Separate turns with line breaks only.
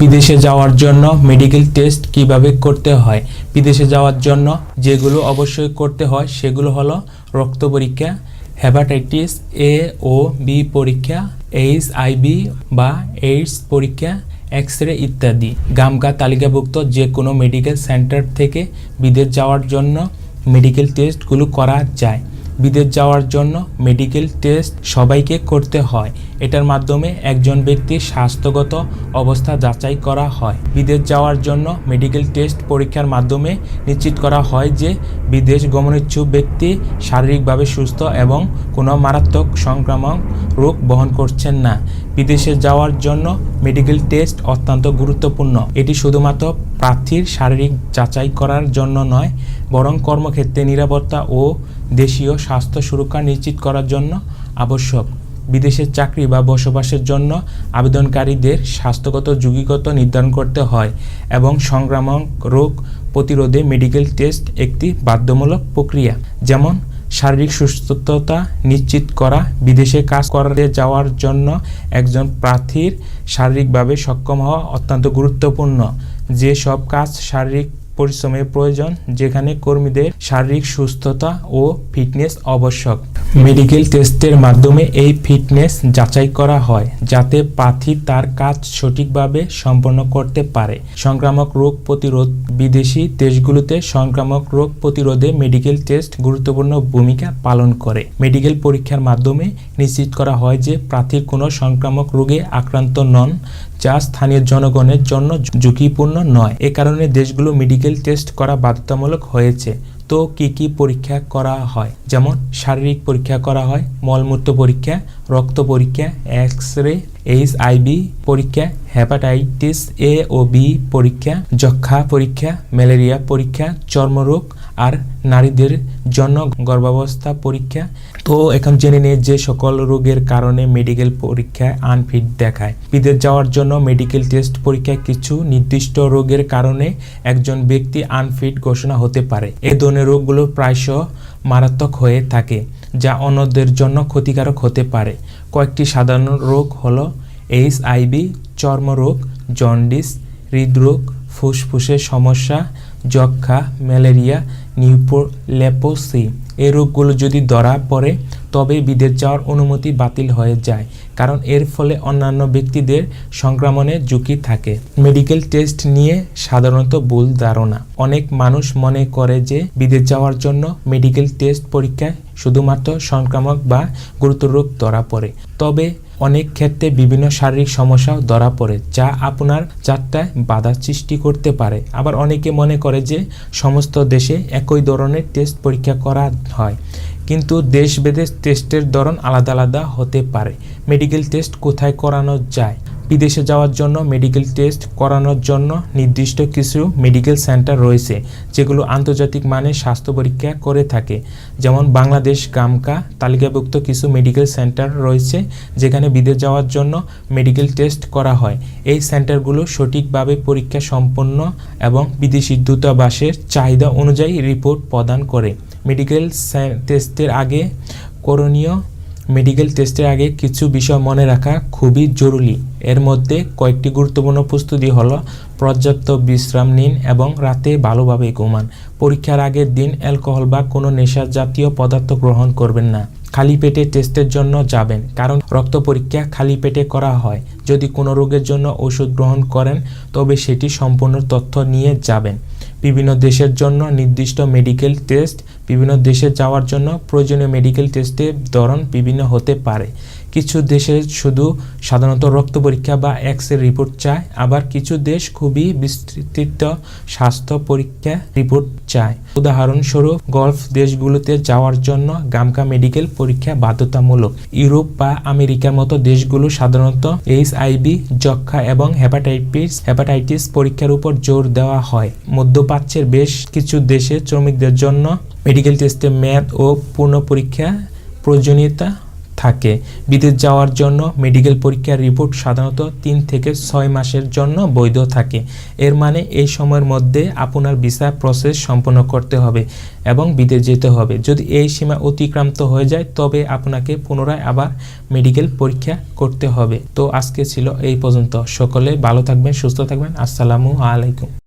বিদেশে যাওয়ার জন্য মেডিকেল টেস্ট কীভাবে করতে হয়? বিদেশে যাওয়ার জন্য যেগুলো অবশ্যই করতে হয়, সেগুলো হলো রক্ত পরীক্ষা হেপাটাইটিস এ ও বি পরীক্ষা এইচ আইবি বা এইডস পরীক্ষা এক্স রে ইত্যাদি। গামকা তালিকাভুক্ত যে কোনো মেডিকেল সেন্টার থেকে বিদেশ যাওয়ার জন্য মেডিকেল টেস্টগুলো করা যায়। বিদেশ যাওয়ার জন্য মেডিকেল টেস্ট সবাইকে করতে হয়। এটার মাধ্যমে একজন ব্যক্তির স্বাস্থ্যগত অবস্থা যাচাই করা হয়। বিদেশ যাওয়ার জন্য মেডিকেল টেস্ট পরীক্ষার মাধ্যমে নিশ্চিত করা হয় যে বিদেশ গমনেচ্ছুক ব্যক্তি শারীরিকভাবে সুস্থ এবং কোনো মারাত্মক সংক্রামক রোগ বহন করছেন না। বিদেশে যাওয়ার জন্য মেডিকেল টেস্ট অত্যন্ত গুরুত্বপূর্ণ। এটি শুধুমাত্র প্রার্থীর শারীরিক যাচাই করার জন্য নয়, বরং কর্মক্ষেত্রে নিরাপত্তা ও দেশীয় স্বাস্থ্য সুরক্ষা নিশ্চিত করার জন্য আবশ্যক। বিদেশের চাকরি বা বসবাসের জন্য আবেদনকারীদের স্বাস্থ্যগত ঝুঁকিগত নির্ধারণ করতে হয় এবং সংক্রামক রোগ প্রতিরোধে মেডিকেল টেস্ট একটি বাধ্যমূলক প্রক্রিয়া। যেমন, শারীরিক সুস্থতা নিশ্চিত করা, বিদেশে কাজ করতে যাওয়ার জন্য একজন প্রার্থীর শারীরিকভাবে সক্ষম হওয়া অত্যন্ত গুরুত্বপূর্ণ। যে সব কাজ শারীরিক পরিশ্রমের প্রয়োজন, যেখানে কর্মীদের শারীরিক সুস্থতা ও ফিটনেস আবশ্যক। মেডিকেল টেস্টের মাধ্যমে এই ফিটনেস যাচাই করা হয়, যাতে প্রার্থী তার কাজ সঠিকভাবে সম্পন্ন করতে পারে। সংক্রামক রোগ প্রতিরোধ, বিদেশি দেশগুলোতে সংক্রামক রোগ প্রতিরোধে মেডিকেল টেস্ট গুরুত্বপূর্ণ ভূমিকা পালন করে। মেডিকেল পরীক্ষার মাধ্যমে নিশ্চিত করা হয় যে প্রার্থীর কোনো সংক্রামক রোগে আক্রান্ত নন, যা স্থানীয় জনগণের জন্য ঝুঁকিপূর্ণ নয়। এ কারণে দেশগুলো মেডিকেল টেস্ট করা বাধ্যতামূলক হয়েছে। তো কি কি পরীক্ষা করা হয়? যেমন, শারীরিক পরীক্ষা করা হয়, মলমূত্র পরীক্ষা, রক্ত পরীক্ষা এক্স রে এইচ আইবি পরীক্ষা, হেপাটাইটিস এ ও বি পরীক্ষা যক্ষা পরীক্ষা, ম্যালেরিয়া পরীক্ষা, চর্মরোগ আর নারীদের জন্য গর্ভাবস্থা পরীক্ষা তো এখন জেনে নিয়ে যে সকল রোগের কারণে মেডিকেল পরীক্ষায় আনফিট দেখায়। বিদেশ যাওয়ার জন্য মেডিকেল টেস্ট পরীক্ষায় কিছু নির্দিষ্ট রোগের কারণে একজন ব্যক্তি আনফিট ঘোষণা হতে পারে। এ ধরনের রোগগুলো প্রায়শ মারাত্মক হয়ে থাকে, যা অন্যদের জন্য ক্ষতিকারক হতে পারে। কয়েকটি সাধারণ রোগ হলো এইচ আইবি চর্মরোগ জন্ডিস হৃদরোগ, ফুসফুসের সমস্যা যক্ষা ম্যালেরিয়া নিউপোলেপোসি এই রোগগুলো যদি ধরা পড়ে, তবে বিদেশ যাওয়ার অনুমতি বাতিল হয়ে যায়, কারণ এর ফলে অন্যান্য ব্যক্তিদের সংক্রমণের ঝুঁকি থাকে। মেডিকেল টেস্ট নিয়ে সাধারণত ভুল ধারণা। অনেক মানুষ মনে করে যে বিদেশ যাওয়ার জন্য মেডিকেল টেস্ট পরীক্ষায় শুধুমাত্র সংক্রামক বা গুরুতর রোগ ধরা পড়ে। তবে অনেক ক্ষেত্রে বিভিন্ন শারীরিক সমস্যাও ধরা পড়ে, যা আপনার যাত্রায় বাধা সৃষ্টি করতে পারে। আবার অনেকে মনে করে যে সমস্ত দেশে একই ধরনের টেস্ট পরীক্ষা করা হয়, কিন্তু দেশভেদে টেস্টের ধরন আলাদা আলাদা হতে পারে। মেডিকেল টেস্ট কোথায় করানো যায়? বিদেশে যাওয়ার জন্য মেডিকেল টেস্ট করানোর জন্য নির্দিষ্ট কিছু মেডিকেল সেন্টার রয়েছে, যেগুলো আন্তর্জাতিক মানের স্বাস্থ্য পরীক্ষা করে থাকে। যেমন বাংলাদেশ গামকা তালিকাভুক্ত কিছু মেডিকেল সেন্টার রয়েছে, যেখানে বিদেশ যাওয়ার জন্য মেডিকেল টেস্ট করা হয়। এই সেন্টারগুলো সঠিকভাবে পরীক্ষা সম্পন্ন এবং বিদেশি দূতাবাসের চাহিদা অনুযায়ী রিপোর্ট প্রদান করে। মেডিকেল টেস্টের আগে করণীয় মেডিকেল টেস্টের আগে কিছু বিষয় মনে রাখা খুবই জরুরি। এর মধ্যে কয়েকটি গুরুত্বপূর্ণ প্রস্তুতি হলো, পর্যাপ্ত বিশ্রাম নিন এবং রাতে ভালোভাবে ঘুমান। পরীক্ষার আগের দিন অ্যালকোহল বা কোনো নেশা জাতীয় পদার্থ গ্রহণ করবেন না। খালি পেটে টেস্টের জন্য যাবেন, কারণ রক্ত পরীক্ষা খালি পেটে করা হয়। যদি কোনো রোগের জন্য ওষুধ গ্রহণ করেন, তবে সেটি সম্পূর্ণ তথ্য নিয়ে যাবেন। বিভিন্ন দেশের জন্য নির্দিষ্ট মেডিকেল টেস্ট বিভিন্ন দেশে যাওয়ার জন্য প্রয়োজনীয় মেডিকেল টেস্টের ধরন বিভিন্ন হতে পারে। কিছু দেশে শুধু সাধারণত রক্ত পরীক্ষা বা এক্স রে রিপোর্ট চায়, আবার কিছু দেশ খুবই বিস্তৃত স্বাস্থ্য পরীক্ষা রিপোর্ট চায়। উদাহরণস্বরূপ, গলফ দেশগুলোতে যাওয়ার জন্য গামকা মেডিকেল পরীক্ষা বাধ্যতামূলক। ইউরোপ বা আমেরিকার মতো দেশগুলো সাধারণত এইচ আইবি যক্ষা এবং হেপাটাইটিস হেপাটাইটিস পরীক্ষার উপর জোর দেওয়া হয়। মধ্যপ্রাচ্যের বেশ কিছু দেশে শ্রমিকদের জন্য মেডিকেল টেস্টে মেয়াদ ও পূর্ণ পরীক্ষা প্রয়োজনীয়তা থাকে। বিদেশ যাওয়ার জন্য মেডিকেল পরীক্ষার রিপোর্ট সাধারণত তিন থেকে ছয় মাসের জন্য বৈধ থাকে। এর মানে এই সময়ের মধ্যে আপনার ভিসা প্রসেস সম্পন্ন করতে হবে এবং বিদেশ যেতে হবে। যদি এই সীমা অতিক্রান্ত হয়ে যায়, তবে আপনাকে পুনরায় আবার মেডিকেল পরীক্ষা করতে হবে। তো আজকে ছিল এই পর্যন্ত। সকলে ভালো থাকবেন, সুস্থ থাকবেন। আসসালামু আলাইকুম।